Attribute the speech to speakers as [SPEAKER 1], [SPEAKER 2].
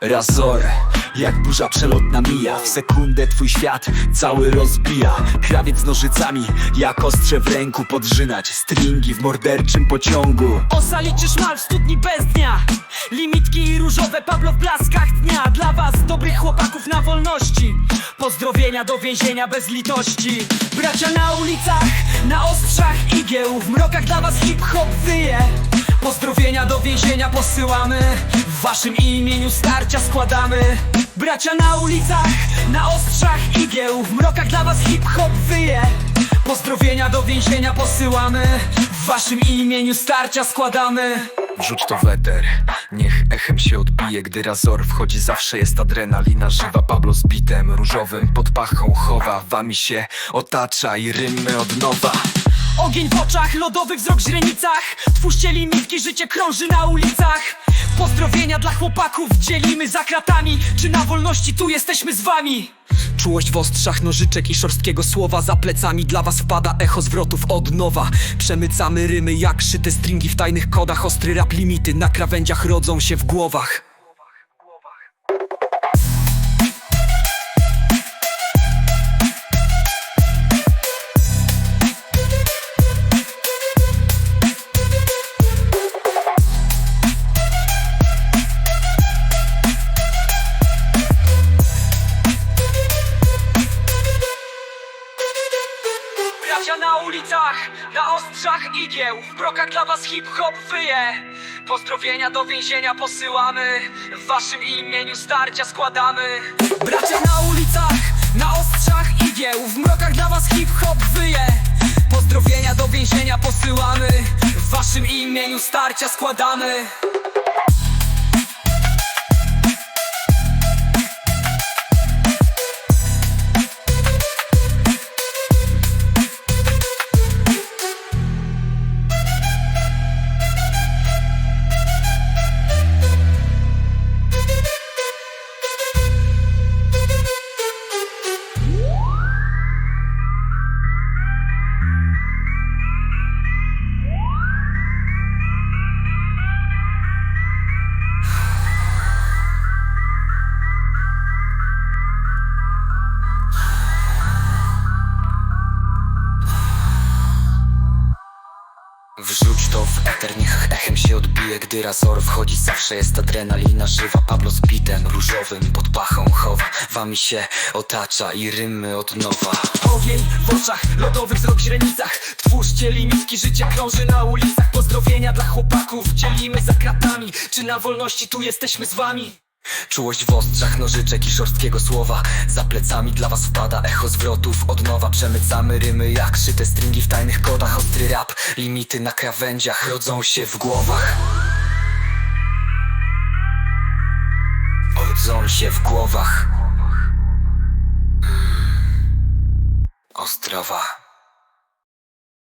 [SPEAKER 1] Razor, jak burza przelotna mija. W sekundę twój świat cały rozbija. Krawiec nożycami, jak ostrze w ręku Podrzynać. Stringi w morderczym pociągu.
[SPEAKER 2] Osa liczysz mal w studni bez dnia. Limitki i różowe Pablo w blaskach dnia. Dla was, dobrych chłopaków na wolności. Pozdrowienia do więzienia bez litości. Bracia na ulicach, na ostrzach igieł W mrokach dla was hip-hop wyje. Pozdrowienia do więzienia posyłamy. W waszym imieniu starcia składamy. Bracia na ulicach, na ostrzach igieł W mrokach dla was hip-hop wyje. Pozdrowienia do więzienia posyłamy. W waszym imieniu starcia składamy.
[SPEAKER 1] Wrzuć to weter, niech echem się odbije Gdy razor wchodzi. Zawsze jest adrenalina żywa. Pablo z bitem różowym pod pachą chowa. Wami się otacza i rymy od nowa
[SPEAKER 2] Ogień w oczach, lodowy wzrok w źrenicach. Twórzcie limitki, życie krąży na ulicach. Pozdrowienia dla chłopaków dzielimy za kratami. Czy na wolności tu jesteśmy z wami? Czułość w ostrzach nożyczek i szorstkiego słowa Za plecami dla was wpada echo zwrotów od nowa. Przemycamy rymy jak szyte stringi w tajnych kodach. Ostry rap limity na krawędziach rodzą się w głowach Bracia na ulicach, na ostrzach igieł. W brokach dla was hip-hop wyje. Pozdrowienia do więzienia posyłamy. W waszym imieniu starcia składamy. Bracia na ulicach, na ostrzach igieł. W mrokach dla was hip-hop wyje. Pozdrowienia do więzienia posyłamy. W waszym imieniu starcia składamy
[SPEAKER 1] Wrzuć to w eter, niech echem się odbije Gdy razor wchodzi. Zawsze jest adrenalina żywa. Pablo z bitem różowym pod pachą chowa. Wami się otacza i rymy od nowa.
[SPEAKER 2] Ogień w oczach, lodowy wzrok w źrenicach. Twórzcie limitki, życie krąży na ulicach. Pozdrowienia dla chłopaków, dzielimy za kratami. Czy na wolności tu jesteśmy z wami?
[SPEAKER 1] Czułość w ostrzach nożyczek i szorstkiego słowa. Za plecami dla was wpada echo zwrotów. Od nowa Przemycamy rymy jak szyte stringi w tajnych kodach. Ostry rap, limity na krawędziach rodzą się w głowach. Rodzą się w głowach. Ostrowa